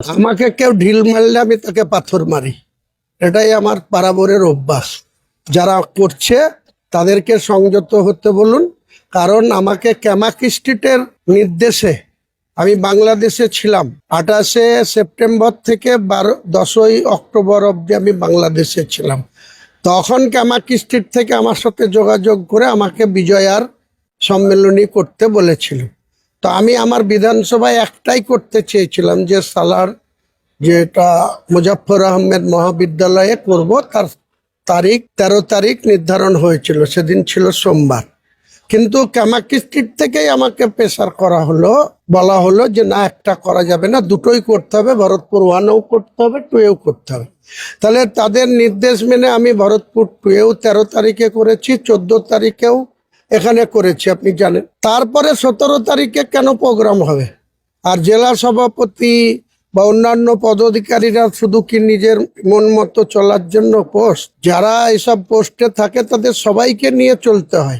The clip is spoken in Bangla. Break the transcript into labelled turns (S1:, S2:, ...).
S1: আমাকে কেউ ঢিল মারলে আমি তাকে পাথর মারি। এটাই আমার পারাবরের অভ্যাস। যারা করছে, তাদেরকে সংযত হতে বলুন। কারণ আমাকে ক্যামাক স্ট্রিটের নির্দেশে আমি বাংলাদেশে ছিলাম। আঠাশে সেপ্টেম্বর থেকে বারো, দশই অক্টোবর অবধি আমি বাংলাদেশে ছিলাম। তখন ক্যামাক স্ট্রিট থেকে আমার সাথে যোগাযোগ করে আমাকে বিজয়ার সম্মেলনী করতে বলেছিল। তো আমি আমার বিধানসভায় একটাই করতে চেয়েছিলাম যে সালার যেটা মুজাফর আহমেদ মহাবিদ্যালয়ে করব, তার তারিখ, তেরো তারিখ নির্ধারণ হয়েছিল, সেদিন ছিল সোমবার। কিন্তু ক্যামাকি স্ট্রিট থেকেই আমাকে প্রেসার করা হলো, বলা হলো যে না, একটা করা যাবে না, দুটোই করতে হবে, ভরতপুর ওয়ানও করতে হবে, টুয়েও করতে হবে। তাহলে তাদের নির্দেশ মেনে আমি ভরতপুর টুয়েও তেরো তারিখে করেছি, চোদ্দ তারিখেও এখানে করেছি, আপনি জানেন। তারপরে সতেরো তারিখে কেন প্রোগ্রাম হবে? আর জেলা সভাপতি বা অন্যান্য পদাধিকারীরা শুধু কি নিজের মন মতো চলার জন্য পোস্ট যারা এসব পোস্টে থাকে, তাদের সবাইকে নিয়ে চলতে হয়।